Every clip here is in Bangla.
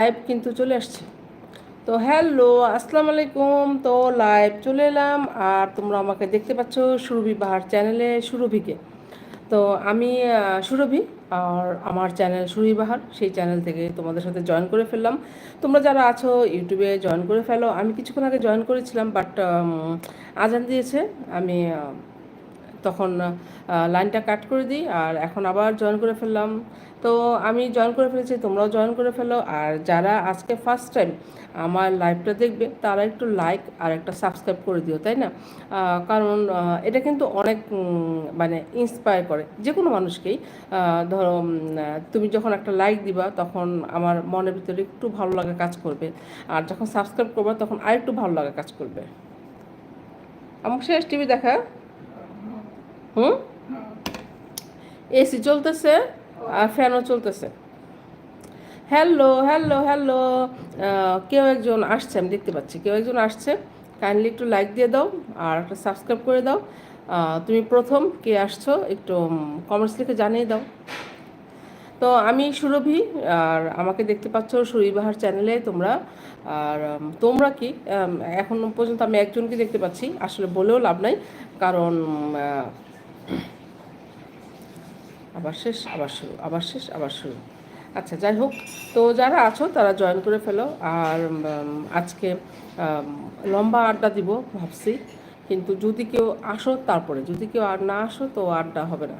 লাইভ কিন্তু চলে আসছে। তো হ্যালো আসসালামু আলাইকুম। তো লাইভ চলে এলাম আর তোমরা আমাকে দেখতে পাচ্ছ সুরভি বাহার চ্যানেলে সুরভিকে। তো আমি সুরভি আর আমার চ্যানেল সুরভি বাহার, সেই চ্যানেল থেকে তোমাদের সাথে জয়েন করে ফেললাম। তোমরা যারা আছো ইউটিউবে জয়েন করে ফেলো। আমি কিছুক্ষণ আগে জয়েন করেছিলাম বাট আজান দিয়েছে। আমি তখন লাইনটা কাট করে দিই আর এখন আবার জয়েন করে ফেললাম। তো আমি জয়েন করে ফেলেছি, তোমরাও জয়েন করে ফেলো। আর যারা আজকে ফার্স্ট টাইম আমার লাইভটা দেখবে, তারা একটু লাইক আর একটা সাবস্ক্রাইব করে দিও, তাই না? কারণ এটা কিন্তু অনেক মানে ইন্সপায়ার করে যে কোনো মানুষকেই। ধরো তুমি যখন একটা লাইক দিবা, তখন আমার মনের ভিতরে একটু ভালো লাগা কাজ করবে। আর যখন সাবস্ক্রাইব করবা, তখন আরেকটু ভালো লাগা কাজ করবে। আমার শেষ টিভি দেখা? হুম? এসি চলতেছে, আর ফ্যানও চলতেছে। Hello hello hello. কেউ একজন আসছে, আমি দেখতে পাচ্ছি। কেউ একজন আসছে কাইন্ডলি একটু লাইক দিয়ে দাও, আর একটা সাবস্ক্রাইব করে দাও। তুমি প্রথম কে আসছো, একটু কমেন্টস লিখে জানিয়ে দাও। তো আমি সুরভি, আর আমাকে দেখতে পাচ্ছ সুরিবাহার চ্যানেলে তোমরা। আর তোমরা কি? এখন পর্যন্ত আমি একজনকে দেখতে পাচ্ছি, আসলে বলেও লাভ নাই। কারণ আবার শেষ, আবার শুরু, আবার শেষ, আবার শুরু। আচ্ছা যাই হোক, তো যারা আছো, তারা জয়েন করে ফেলো। আর আজকে লম্বা আড্ডা দিব ভাবছি। কিন্তু যদি কেউ আসো, তারপরে। যদি কেউ আর না আসো, তো আড্ডা হবে না।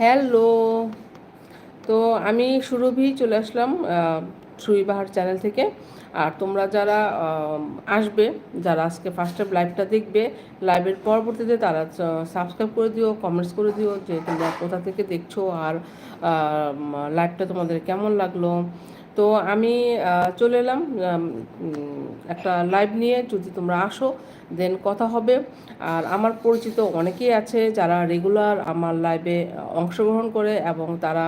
হ্যালো। তো আমি সুরভি চলে আসলাম সুইবাহার চ্যানেল থেকে। আর তোমরা যারা আসবে, যারা আজকে ফার্স্ট টাইম লাইভটা দেখবে লাইভের পরবর্তীতে তারা সাবস্ক্রাইব করে দিও কমেন্টস করে দিও যে তোমরা কোথা থেকে দেখছ আর লাইভটা তোমাদের কেমন লাগল। তো আমি চলে এলাম একটা লাইভ নিয়ে, যদি তোমরা আসো দেন কথা হবে। আর আমার পরিচিত অনেকেই আছে যারা রেগুলার আমার লাইভে অংশগ্রহণ করে এবং তারা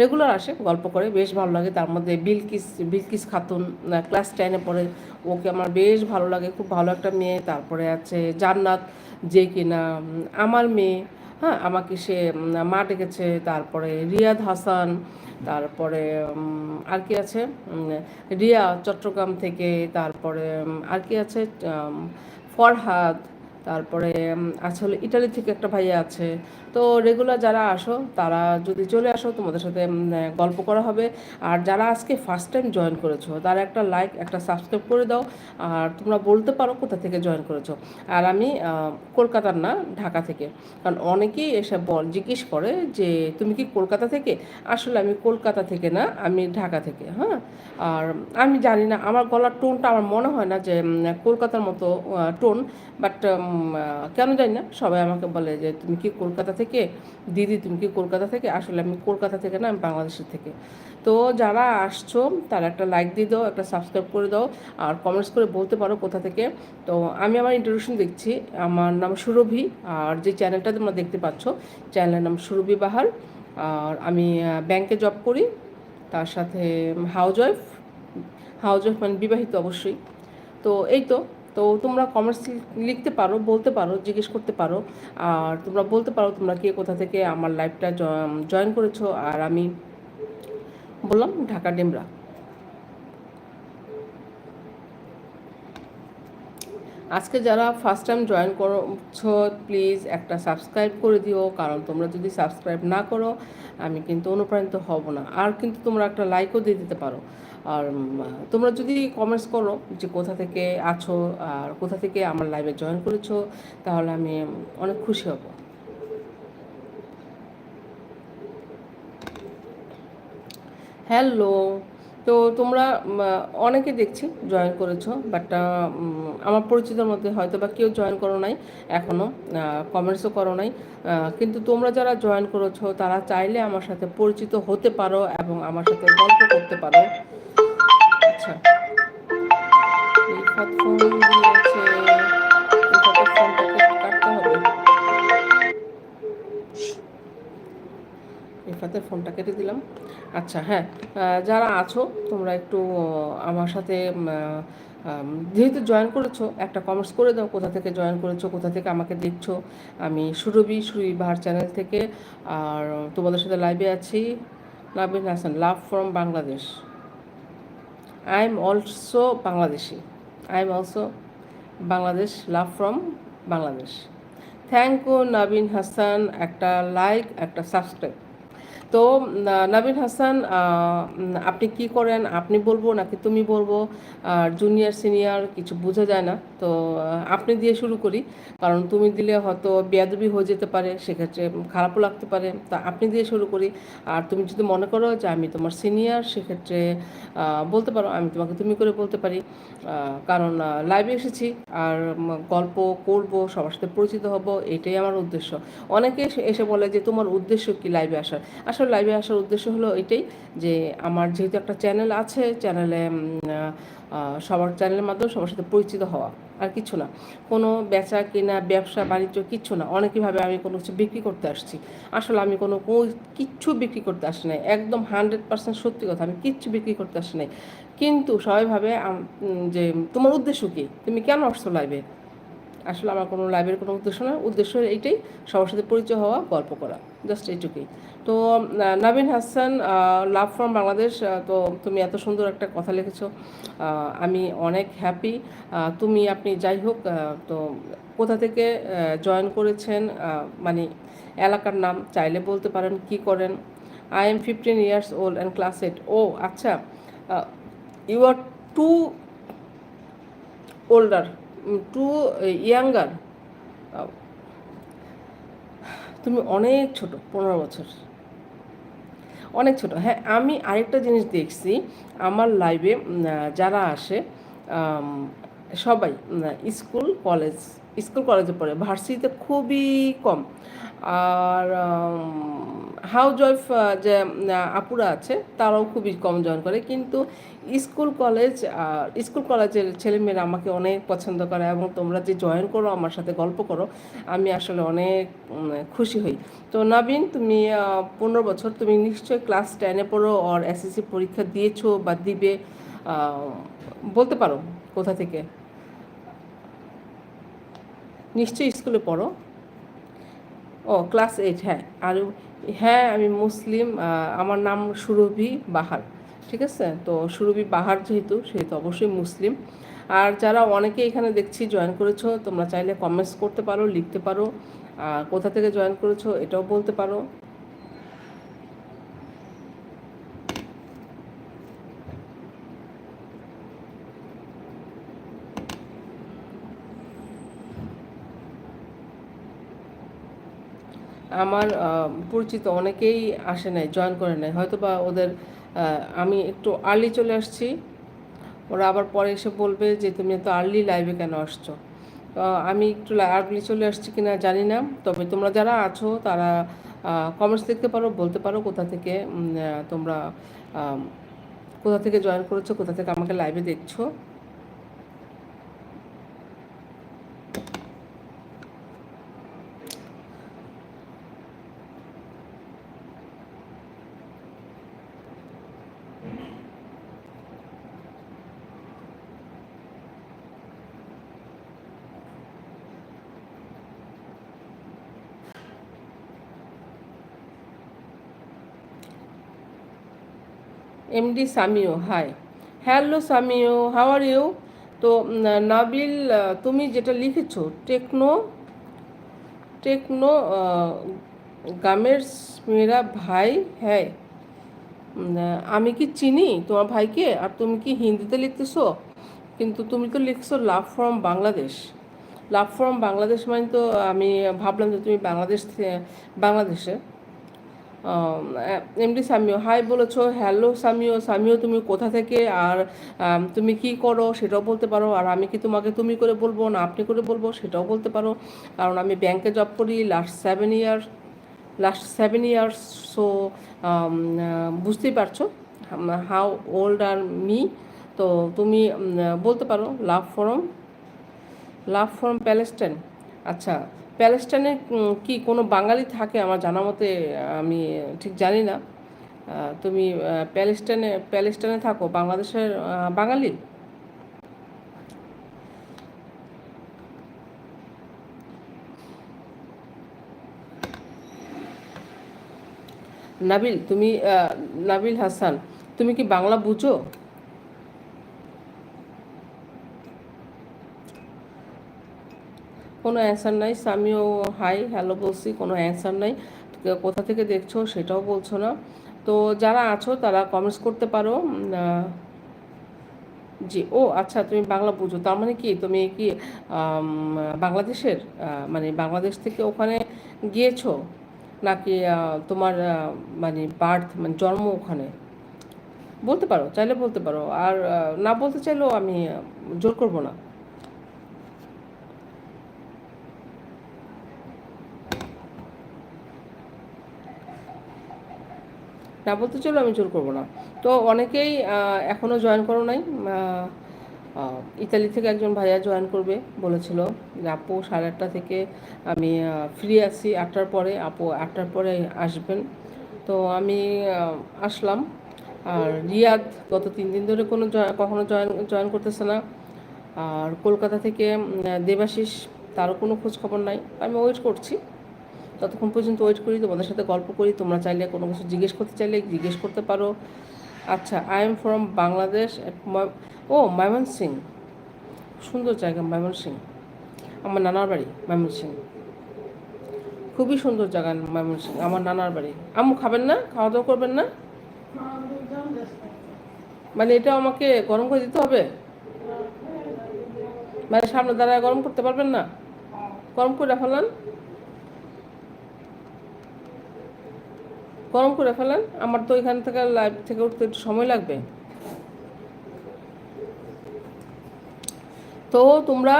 রেগুলার আসে, গল্প করে, বেশ ভালো লাগে। তার মধ্যে বিলকিস বিলকিস খাতুন ক্লাস টেনে পড়ে। ওকে আমার বেশ ভালো লাগে, খুব ভালো একটা মেয়ে। তারপরে আছে জান্নাত, যে কিনা আমার মেয়ে। হ্যাঁ আমাকে সে মা ডেকেছে। তারপরে রিয়াদ হাসান, তারপরে আর কি আছে? রিয়া চট্টগ্রাম থেকে। তারপরে আর কি আছে? ফরহাদ তারপরে আসলে ইটালি থেকে একটা ভাইয়া আছে। তো রেগুলার যারা আসো, তারা যদি চলে আসো, তোমাদের সাথে গল্প করা হবে। আর যারা আজকে ফার্স্ট টাইম জয়েন করেছ, তারা একটা লাইক একটা সাবস্ক্রাইব করে দাও। আর তোমরা বলতে পারো কোথা থেকে জয়েন করেছ। আর আমি কলকাতার না, ঢাকা থেকে। কারণ অনেকেই এসে বল, জিজ্ঞেস করে যে, তুমি কি কলকাতা থেকে? আসলে আমি কলকাতা থেকে না, আমি ঢাকা থেকে হ্যাঁ? আর আমি জানি না, আমার গলার টোনটা আমার মনে হয় না যে কলকাতার মতো টোন বাট কেন জানি না, সবাই আমাকে বলে যে, তুমি কি কলকাতা থেকে? দিদি, তুমি কি কলকাতা থেকে? আসলে আমি কলকাতা থেকে না, আমি বাংলাদেশের থেকে। তো যারা আসছো, তারা একটা লাইক দিয়ে দাও, একটা সাবস্ক্রাইব করে দাও, আর কমেন্টস করে বলতে পারো কোথা থেকে। তো আমি আমার ইন্ট্রোডিউশন দেখছি, আমার নাম সুরভি, আর যে চ্যানেলটা তোমরা দেখতে পাচ্ছ চ্যানেলের নাম সুরভি বাহার, আর আমি ব্যাংকে জব করি, তার সাথে হাউজ ওয়াইফ হাউজ ওয়াইফ মানে বিবাহিত অবশ্যই। তো এই তো তো তোমরা কমার্স লিখতে পারো, বলতে পারো, জিজ্ঞেস করতে পারো। আর তোমরা বলতে পারো তোমরা কে কোথা থেকে আমার লাইফটা জয়েন করেছ। আর আমি বললাম ঢাকা ডেমরা আজকে যারা ফার্স্ট টাইম জয়েন করছ প্লিজ একটা সাবস্ক্রাইব করে দিও, কারণ তোমরা যদি সাবস্ক্রাইব না করো, আমি কিন্তু অনুপ্রাণিত হব না। আর কিন্তু তোমরা একটা লাইকও দিয়ে দিতে পারো। আর তোমরা যদি কমেন্টস করো যে কোথা থেকে আছো আর কোথা থেকে আমার লাইভে জয়েন করেছ, তাহলে আমি অনেক খুশি হব। হ্যালো তো তোমরা অনেকে দেখছি জয়েন করেছ বাট আমার পরিচিতর মধ্যে হয়তো বা কেউ জয়েন করো নাই এখনও কমেন্টসও করো নাই কিন্তু তোমরা যারা জয়েন করেছ, তারা চাইলে আমার সাথে পরিচিত হতে পারো এবং আমার সাথে গল্প করতে পারো। আচ্ছা। ফোন দিয়েছে। সাথে ফোনটা কেটে দিলাম। আচ্ছা হ্যাঁ যারা আছো, তোমরা একটু আমার সাথে যেহেতু জয়েন করেছ, একটা কমেন্টস করে দাও, কোথা থেকে জয়েন করেছ, কোথা থেকে আমাকে দেখছ, আমি সুরভি সুরি বাহার চ্যানেল থেকে, আর তোমাদের সাথে লাইভে আছি Nabin Hasan love from Bangladesh I am also Bangladeshi I am also Bangladesh love from Bangladesh thank you Nabin Hasan একটা লাইক একটা সাবস্ক্রাইব তো নাবিন হাসান আপনি কি করেন? আপনি বলব নাকি তুমি বলব? আর জুনিয়র সিনিয়র কিছু বোঝা যায় না। তো আপনি দিয়ে শুরু করি। কারণ তুমি দিলে হয়তো বেয়াদবি হয়ে যেতে পারে, সেক্ষেত্রে খারাপও লাগতে পারে। তা আপনি দিয়ে শুরু করি। আর তুমি যদি মনে করো যে আমি তোমার সিনিয়র সেক্ষেত্রে বলতে পারো আমি তোমাকে তুমি করে বলতে পারি। কারণ লাইভে এসেছি। আর গল্প করব, সবার সাথে পরিচিত হব, এটাই আমার উদ্দেশ্য। অনেকে এসে বলে যে তোমার উদ্দেশ্য কি লাইভে আসার? আসলে লাইভে আসার উদ্দেশ্য হলো এটাই যে আমার যেহেতু একটা চ্যানেল আছে চ্যানেলে সবার চ্যানেলের মাধ্যমে সবার সাথে পরিচিত হওয়া আর কিছু না। কোনো বেচা কেনা, ব্যবসা, বাণিজ্য কিচ্ছু না। অনেকে ভাবে আমি কোনো কিছু বিক্রি করতে আসছি। আসলে আমি কোনো কিচ্ছু বিক্রি করতে আসি নাই। একদম হান্ড্রেড পার্সেন্ট সত্যি কথা, আমি কিচ্ছু বিক্রি করতে আসি নাই। কিন্তু সবাই ভাবে যে তোমার উদ্দেশ্য কী? তুমি কেন আসছো লাইভে আসলে আমার কোনো লাইভের কোনো উদ্দেশ্য না। উদ্দেশ্য এইটাই সবার সাথে পরিচয় হওয়া, গল্প করা। জাস্ট এইটুকুই। তো নাবিন হাসান লাভ ফ্রম বাংলাদেশ তো তুমি এত সুন্দর একটা কথা লিখেছো। আমি অনেক হ্যাপি তুমি আপনি যাই হোক তো কোথা থেকে জয়েন করেছেন? মানে এলাকার নাম চাইলে বলতে পারেন, কি করেন? I am fifteen years old and class eight ও আচ্ছা। You are too older too younger তুমি অনেক ছোট, পনেরো বছর। অনেক ছোট। হ্যাঁ আমি আরেকটা জিনিস দেখছি, আমার লাইভে যারা আসে সবাই স্কুল, কলেজ স্কুল কলেজে পড়ে, ভার্সিটিতে খুবই কম। আর হাউস ওয়াইফ যে আপুরা আছে, তারাও খুবই কম জয়েন করে। কিন্তু স্কুল কলেজ স্কুল কলেজের ছেলেমেয়েরা আমাকে অনেক পছন্দ করে এবং তোমরা যে জয়েন করো, আমার সাথে গল্প করো, আমি আসলে অনেক খুশি হই। তো নবীন, তুমি পনেরো বছর তুমি নিশ্চয়ই ক্লাস টেনে পড়ো আর এসএসসি পরীক্ষা দিয়েছ বা দিবে বলতে পারো কোথা থেকে? নিশ্চয়ই স্কুলে পড়ো। ও ক্লাস এইট হ্যাঁ। আর হ্যাঁ আমি মুসলিম আমার নাম সুরভি বাহার, ঠিক আছে? তো সুরভি বাহার যেহেতু সেহেতু অবশ্যই মুসলিম। আর যারা অনেকে এখানে দেখছি জয়েন করেছ, তোমরা চাইলে কমেন্টস করতে পারো, লিখতে পারো। কোথা থেকে জয়েন করেছ, এটাও বলতে পারো। আমার পরিচিত অনেকেই আসে নাই জয়েন করে নাই। হয়তো বা ওদের আমি একটু আর্লি চলে আসছি। ওরা আবার পরে এসে বলবে যে, তুমি এত আর্লি লাইভে কেন আসছো? আমি একটু আর্লি চলে আসছি কিনা জানি না। তবে তোমরা যারা আছো, তারা কমেন্টস দেখতে পারো, বলতে পারো কোথা থেকে তোমরা কোথা থেকে জয়েন করেছ, কোথা থেকে আমাকে লাইভে দেখছ। MD Samio hi hello Samio how are you তো নাবিল তুমি যেটা লিখেছো, টেকনো টেকনো গামের মেয়েরা ভাই হ্যাঁ। আমি কি চিনি তোমার ভাইকে? আর তুমি কি হিন্দিতে লিখতেছো? কিন্তু তুমি তো লিখছো love from Bangladesh love from Bangladesh মানে তো আমি ভাবলাম যে তুমি বাংলাদেশ বাংলাদেশে। এমডি সামিও, হাই বলেছ, হ্যালো সামিও সামিও তুমি কোথা থেকে? আর তুমি কি করো? সেটাও বলতে পারো। আর আমি কি তোমাকে তুমি করে বলব না আপনি করে বলব সেটাও বলতে পারো। কারণ আমি ব্যাংকে জব করি last seven year last seven years so বুঝতেই পারছ হাউ ওল্ড আর মি তো তুমি বলতে পারো love from love from Palestine আচ্ছা প্যালেস্টাইনে কি কোনো বাঙালি থাকে আমার জানা মতে, আমি ঠিক জানি না। তুমি প্যালেস্টাইনে প্যালেস্টাইনে থাকো, বাংলাদেশের বাঙালি? নাবিল, তুমি নাবিল হাসান, তুমি কি বাংলা বুঝো? কোনো অ্যান্সার নাই আমিও হাই হ্যালো বলছি, কোনো অ্যান্সার নাই। কোথা থেকে দেখছ সেটাও বলছো না। তো যারা আছো তারা কমেন্টস করতে পারো। জি, ও আচ্ছা তুমি বাংলা বুঝো। তার মানে কি? তুমি কি বাংলাদেশের? মানে বাংলাদেশ থেকে ওখানে গিয়েছো? নাকি তোমার মানে বার্থ মানে জন্ম ওখানে? বলতে পারো, চাইলে বলতে পারো। আর না বলতে চাইলেও আমি জোর করব না। না বলতে চলো আমি জোর করব না। তো অনেকেই এখনও জয়েন করো নাই। ইতালি থেকে একজন ভাইয়া জয়েন করবে বলেছিল যে, আপু, সাড়ে আটটা থেকে আমি ফ্রি আছি। আটটার পরে আপু, আটটার পরে আসবেন। তো আমি আসলাম। আর রিয়াদ গত তিন দিন ধরে কোনো কখনো জয়েন জয়েন করতেছে না। আর কলকাতা থেকে দেবাশিস, তারও কোনো খোঁজ খবর নাই। আমি ওয়েট করছি। ততক্ষণ পর্যন্ত ওয়েট করি, তোমাদের সাথে গল্প করি, তোমরা চাইলে কোনো কিছু জিজ্ঞেস করতে চাইলে জিজ্ঞেস করতে পারো। আচ্ছা আই এম ফ্রম বাংলাদেশ ও ময়মনসিং সুন্দর জায়গা মায়মন সিং আমার নানার বাড়ি মায়মন সিং খুবই সুন্দর জায়গা মায়মন সিং আমার নানার বাড়ি। আম্মু খাবেন না? খাওয়া দাওয়া করবেন না? মানে এটা আমাকে গরম করে দিতে হবে? মানে সামনে দাঁড়ায় গরম করতে পারবেন না? গরম করে ফেলান গরম করে ফেলেন। আমার তো এখান থেকে লাইভ থেকে উঠতে একটু সময় লাগবে। তো তোমরা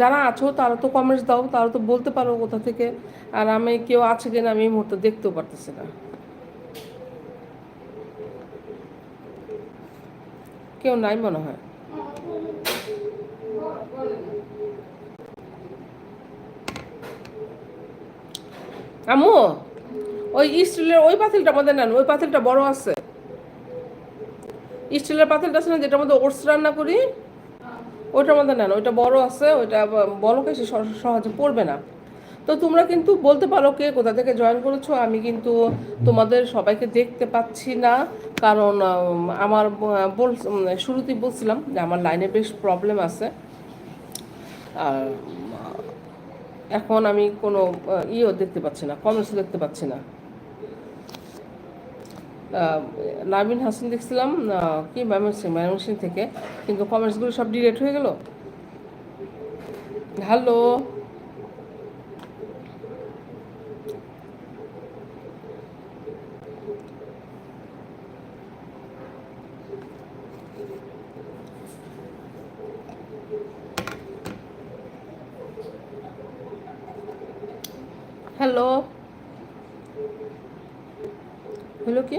যারা আছো, তারা তো কমেন্টস দাও, তারা তো বলতে পারো কোথা থেকে, আর আমি কেউ আছে কিনা আমি এই মুহূর্তে দেখতেও পারতেছি না। কেউ নাই মনে হয়। আম্মু! ওই স্টিলের ওই পাতিলটা আমাদের নেন, ওই পাতিলটা বড় আছে। স্টিলের পাতিলটা আছে না, যেটা আমাদের ওটস রান্না করি ওইটার মধ্যে নেন, ওইটা বড় আছে, ওইটা বলকে সে সহজে পড়বে না। তো তোমরা কিন্তু বলতে পারো কে কোথা থেকে জয়েন করেছ, আমি কিন্তু তোমাদের সবাইকে দেখতে পাচ্ছি না, কারণ আমার বল শুরুতেই বলছিলাম যে আমার লাইনে বেশ প্রবলেম আছে। আর এখন আমি কোনো ইয়েও দেখতে পাচ্ছি না কমেন্টসও দেখতে পাচ্ছি না। নাবিন হাসান দেখছিলাম কি ময়মনসিং ময়মনসিং থেকে। কিন্তু কমেন্টসগুলো সব ডিলেট হয়ে গেল? হ্যালো হ্যালো হলো কি?